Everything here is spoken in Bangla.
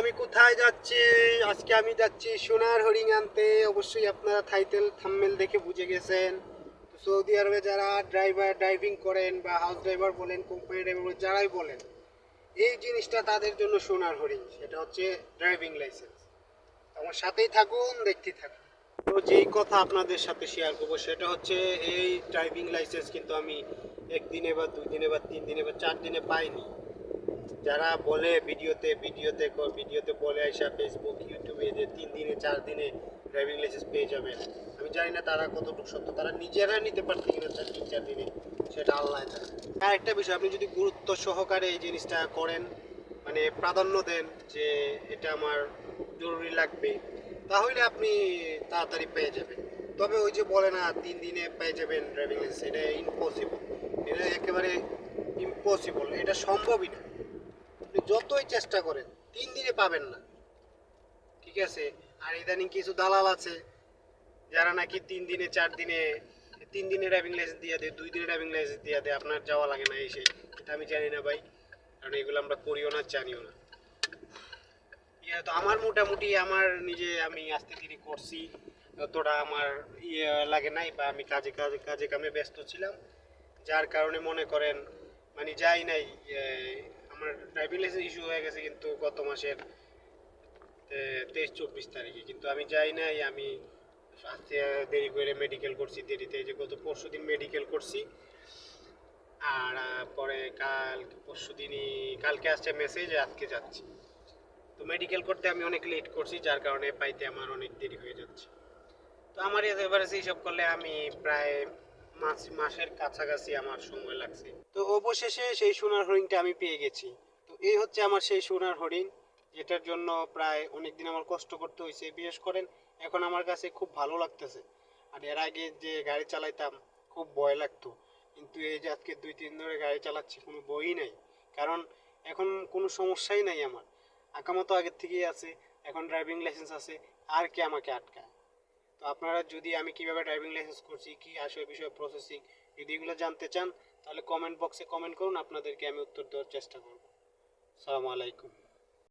আমি কোথায় যাচ্ছি? আজকে আমি যাচ্ছি সোনার হরিণ আনতে। অবশ্যই আপনারা টাইটেল থাম্মেল দেখে বুঝে গেছেন। সৌদি আরবে যারা ড্রাইভার ড্রাইভিং করেন বা হাউস ড্রাইভার বলেন কোম্পানি ড্রাইভার যারাই বলেন, এই জিনিসটা তাদের জন্য সোনার হরিণ। সেটা হচ্ছে ড্রাইভিং লাইসেন্স আমার সাথেই থাকুন দেখতে থাকুন। তো যেই কথা আপনাদের সাথে শেয়ার করব, সেটা হচ্ছে এই ড্রাইভিং লাইসেন্স কিন্তু আমি একদিনে বা দুই দিনে বা তিন দিনে বা চার দিনে পাইনি। যারা বলে ভিডিওতে ভিডিওতে ভিডিওতে বলে আইসা ফেসবুক ইউটিউবে যে তিন দিনে, চার দিনে ড্রাইভিং লাইসেন্স পেয়ে যাবেন। আমি জানি না তারা কতটুকু সত্য, তারা নিজেরা নিতে পারছে কিনা চার তিন চার দিনে, সেটা আল্লাহ জানে। আর একটা বিষয়, আপনি যদি গুরুত্ব সহকারে এই জিনিসটা করেন মানে প্রাধান্য দেন যে এটা আমার জরুরি লাগবে, তাহলে আপনি তাড়াতাড়ি পেয়ে যাবেন। তবে ওই যে বলে না, তিন দিনে পেয়ে যাবেন ড্রাইভিং লাইসেন্স এটা ইম্পসিবল এটা একেবারে ইম্পসিবল এটা সম্ভবই না। আপনি যতই চেষ্টা করেন, তিন দিনে পাবেন না। ঠিক আছে? আর ইদানিং কিছু দালাল আছে, যারা নাকি তিন দিনে, চার দিনে, তিন দিনে ড্রাইভিং লাইসেন্স দিয়ে দেয়, দুই দিনে ড্রাইভিং লাইসেন্স দিয়ে দেয়, আপনার যাওয়া লাগে না এসে। এটা আমি জানি না ভাই, কারণ এগুলো আমরা করিও না, জানিও না। ইয়ে তো আমার মোটামুটি আমার নিজে আমি আস্তে ধীরে করছি। অতটা আমার ইয়ে লাগে নাই বা আমি কাজে কাজে কাজে কামে ব্যস্ত ছিলাম। যার কারণে মনে করেন মানে যাই নাই আমার ড্রাইভিং লাইসেন্স ইস্যু হয়ে গেছে কিন্তু গত মাসের তেইশ, চব্বিশ তারিখে। কিন্তু আমি যাই নাই, আমি আজকে দেরি করে মেডিকেল করছি দেরিতে যে গত পরশু দিন মেডিকেল করছি। আর পরে কাল, পরশু দিনই, কালকে আসছে মেসেজ আজকে যাচ্ছি। তো মেডিকেল করতে আমি অনেক লেট করছি, যার কারণে পাইতে আমার অনেক দেরি হয়ে যাচ্ছে। তো আমার এবারে হিসাব করলে আমি প্রায় মাস মাসের কাছাকাছি আমার সময় লাগছে। তো অবশেষে সেই সোনার হরিণটা আমি পেয়ে গেছি। তো এই হচ্ছে আমার সেই সোনার হরিণ, যেটার জন্য প্রায় অনেক দিন আমার কষ্ট করতে হয়েছে। বিশেষ করেন, এখন আমার কাছে খুব ভালো লাগতেছে। আর এর আগে যে গাড়ি চালাইতাম, খুব ভয় লাগতো। কিন্তু এই যে আজকে দুই, তিন ধরে গাড়ি চালাচ্ছি, কোনো বই নাই। কারণ এখন কোনো সমস্যাই নাই আমার। আঁকামতো আগের থেকেই আছে, এখন ড্রাইভিং লাইসেন্স আছে, আর কি আমাকে আটকায়? আপনারা যদি আমি কীভাবে ড্রাইভিং লাইসেন্স করছি, কি আসলে বিষয়ে প্রসেসিং যদি এগুলো জানতে চান, তাহলে কমেন্ট বক্সে কমেন্ট করুন, আপনাদেরকে আমি উত্তর দেওয়ার চেষ্টা করব। সালামু আলাইকুম।